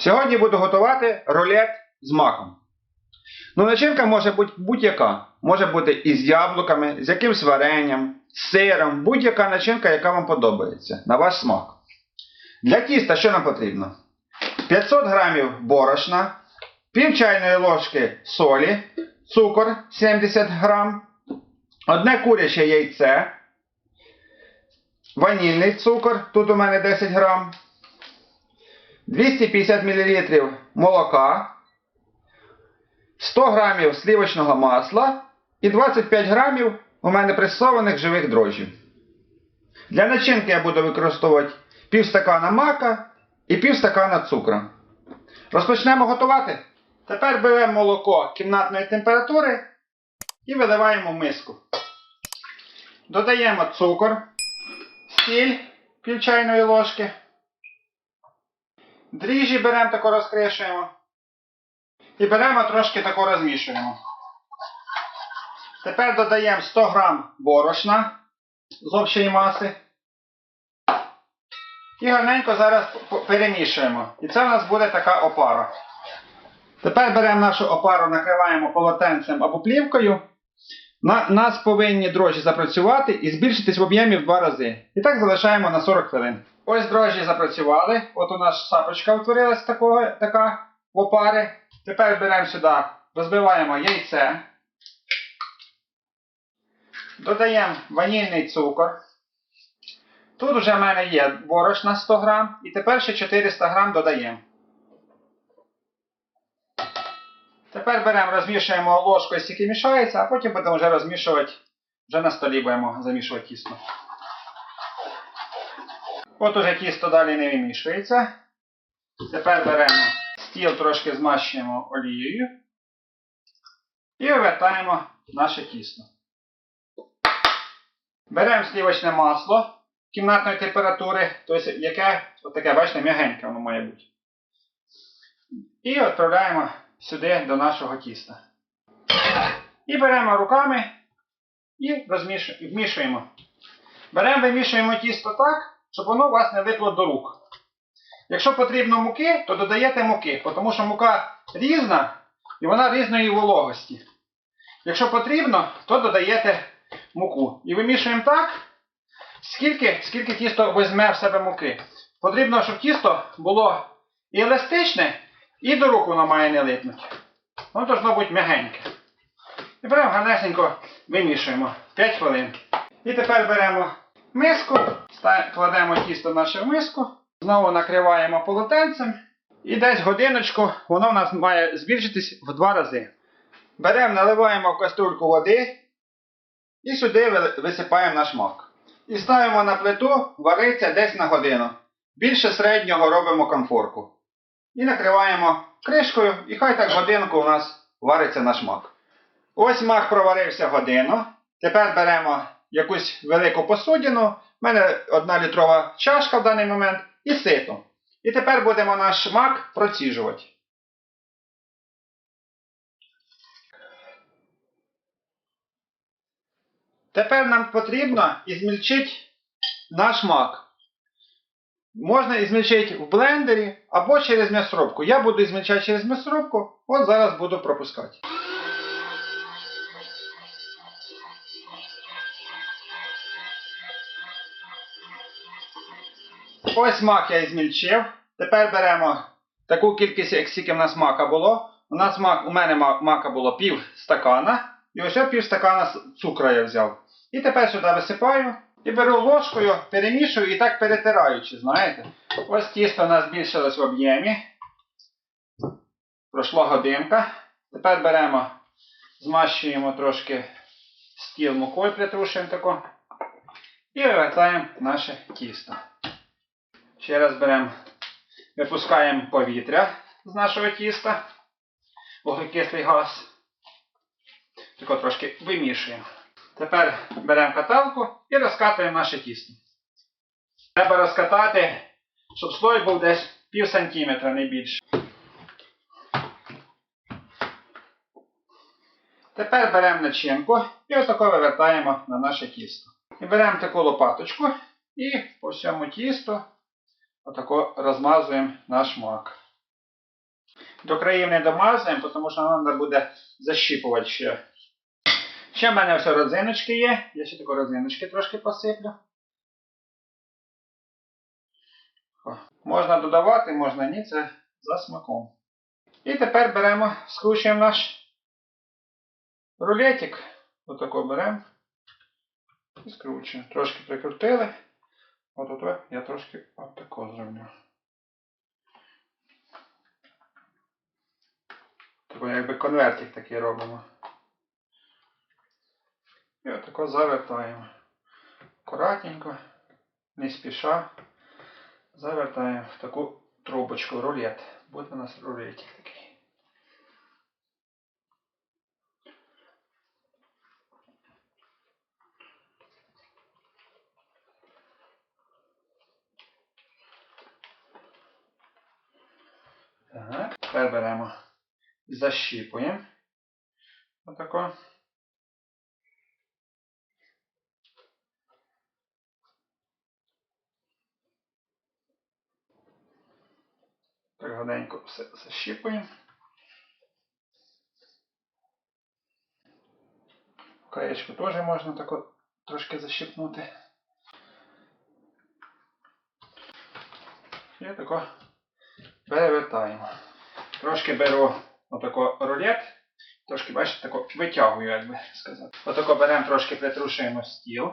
Сьогодні буду готувати рулет з маком. Ну, начинка може бути будь-яка. Може бути із яблуками, з якимсь варенням, з сиром, будь-яка начинка, яка вам подобається, на ваш смак. Для тіста що нам потрібно? 500 грамів борошна, пів чайної ложки солі, цукор 70 грам, одне куряче яйце, ванільний цукор, тут у мене 10 грам, 250 мл молока, 100 грамів сливочного масла і 25 грамів у мене пресованих живих дрожжів. Для начинки я буду використовувати пів стакана мака і пів стакана цукру. Розпочнемо готувати. Тепер беремо молоко кімнатної температури і виливаємо в миску. Додаємо цукор, сіль пів чайної ложки. Дріжджі беремо тако розкришуємо. І беремо трошки тако розмішуємо. Тепер додаємо 100 грам борошна з общої маси. І гарненько зараз перемішуємо. І це в нас буде така опара. Тепер беремо нашу опару, накриваємо полотенцем або плівкою. На, нас повинні дрожжі запрацювати і збільшитись в об'ємі в два рази. І так залишаємо на 40 хвилин. Ось дрожжі запрацювали. От у нас шапочка утворилась такого, така в опари. Тепер беремо сюди, розбиваємо яйце. Додаємо ванільний цукор. Тут вже в мене є борошна 100 грам. І тепер ще 400 грам додаємо. Тепер беремо, розмішуємо ложкою, стільки мішається, а потім будемо вже розмішувати, вже на столі будемо замішувати тісто. От уже тісто далі не вимішується. Тепер беремо стіл, трошки змащуємо олією і вивертаємо наше тісто. Беремо сливочне масло кімнатної температури, тобто яке, от таке, бачите, м'ягеньке воно має бути. І відправляємо сюди до нашого тіста. І беремо руками і розмішу- вмішуємо. Беремо, вимішуємо тісто так, щоб воно у вас не липло до рук. Якщо потрібно муки, то додаєте муки, тому що мука різна і вона різної вологості. Якщо потрібно, то додаєте муку. І вимішуємо так, скільки, скільки тісто візьме в себе муки. Потрібно, щоб тісто було і еластичне, і до рук воно має не липнути. Воно должно бути м'ягеньке. І беремо гарнесенько вимішуємо 5 хвилин. І тепер беремо миску, кладемо тісто в миску, знову накриваємо полотенцем. І десь годиночку воно в нас має збільшитись в два рази. Беремо, наливаємо в каструльку води і сюди висипаємо наш мак. І ставимо на плиту, вариться десь на годину. Більше середнього робимо конфорку. І накриваємо кришкою, і хай так годинку у нас вариться наш мак. Ось мак проварився годину. Тепер беремо якусь велику посудину. У мене одна літрова чашка в даний момент і сито. І тепер будемо наш мак проціжувати. Тепер нам потрібно ізмільчити наш мак. Можна ізмільчити в блендері або через м'ясорубку. Я буду ізмільчати через м'ясорубку, от зараз буду пропускати. Ось мак я ізмільчив. Тепер беремо таку кількість, як скільки в нас мака було. У нас мак, у мене мака було пів стакана. І ось пів стакана цукру я взяв. І тепер сюди висипаю. І беру ложкою, перемішую і так перетираючи, знаєте. Ось тісто у нас збільшилось в об'ємі. Пройшла годинка. Тепер беремо, змащуємо трошки стіл мукою, притрушуємо тако. І вивертаємо наше тісто. Ще раз беремо, випускаємо повітря з нашого тіста, вуглекислий газ. Тако трошки вимішуємо. Тепер беремо каталку і розкатуємо наше тісто. Треба розкатати, щоб слой був десь пів сантиметра, не більше. Тепер беремо начинку і отако вивертаємо на наше тісто. І беремо таку лопаточку і по всьому тісту отако розмазуємо наш мак. До країв не домазуємо, тому що нам треба буде защіпувати ще. Ще в мене все родзиночки є. Я ще такі родзиночки трошки посиплю. Можна додавати, можна ні, це за смаком. І тепер беремо, скручуємо наш рулетик. Отако беремо і скручуємо. Трошки прикрутили. От от я трошки отако зроблю. Тобто якби конвертик такий робимо. І отако завертаємо. Акуратненько, не спіша. Завертаємо в таку трубочку рулет. Буде у нас рулетик такий. Так, тепер беремо, защіпуємо. Отако. Так гаденько все защіпуємо. Краєчку теж можна тако трошки защіпнути. І тако перевертаємо. Трошки беру отако рулет, трошки, бачите, тако витягую, як би сказати. Отако беремо, трошки притрушуємо стіл.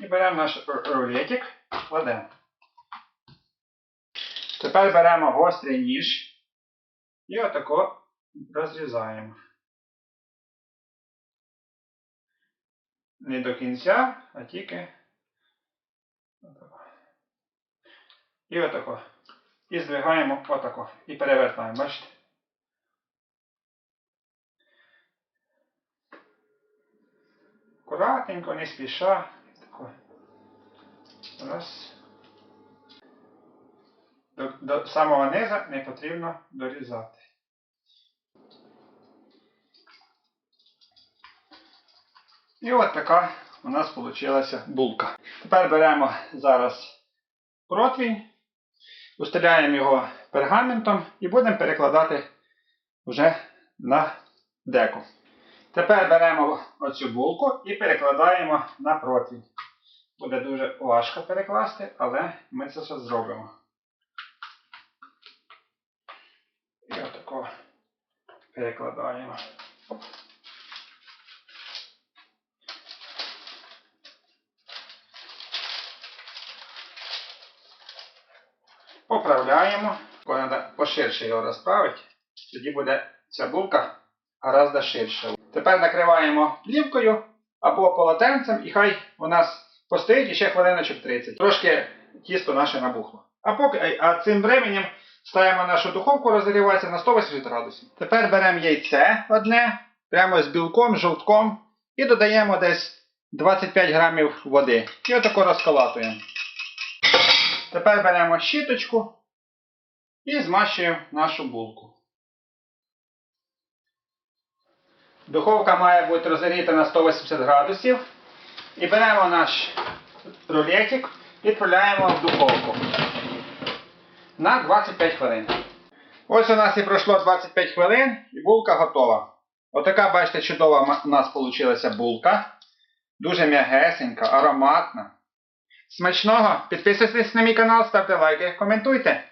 І беремо наш рулетик, кладемо. Тепер беремо гострий ніж і отако розрізаємо. Не до кінця, а тільки. І отако. І здвигаємо отако. І перевертаємо, бачите? Акуратненько, не спіша. Тако. Раз. До, до самого низа не потрібно дорізати. І от така у нас вийшла булка. Тепер беремо зараз противень, устеляємо його пергаментом і будемо перекладати вже на деку. Тепер беремо оцю булку і перекладаємо на противень. Буде дуже важко перекласти, але ми це все зробимо. І отако перекладаємо. Поправляємо. Коли треба поширше його розправити, тоді буде ця булка гораздо ширша. Тепер накриваємо плівкою або полотенцем і хай у нас постоїть ще хвилиночок 30. Трошки тісто наше набухло. А поки, а цим временем ставимо нашу духовку розігрівається на 180 градусів. Тепер беремо яйце одне, прямо з білком, жовтком і додаємо десь 25 грамів води. І отако розколатуємо. Тепер беремо щіточку і змащуємо нашу булку. Духовка має бути розігріта на 180 градусів. І беремо наш рулетик і відправляємо в духовку на 25 хвилин. Ось у нас і пройшло 25 хвилин і булка готова. Отака, бачите, чудова у нас вийшла булка. Дуже м'ягесенька, ароматна. Смачного! Підписуйтесь на мій канал, ставте лайки, коментуйте.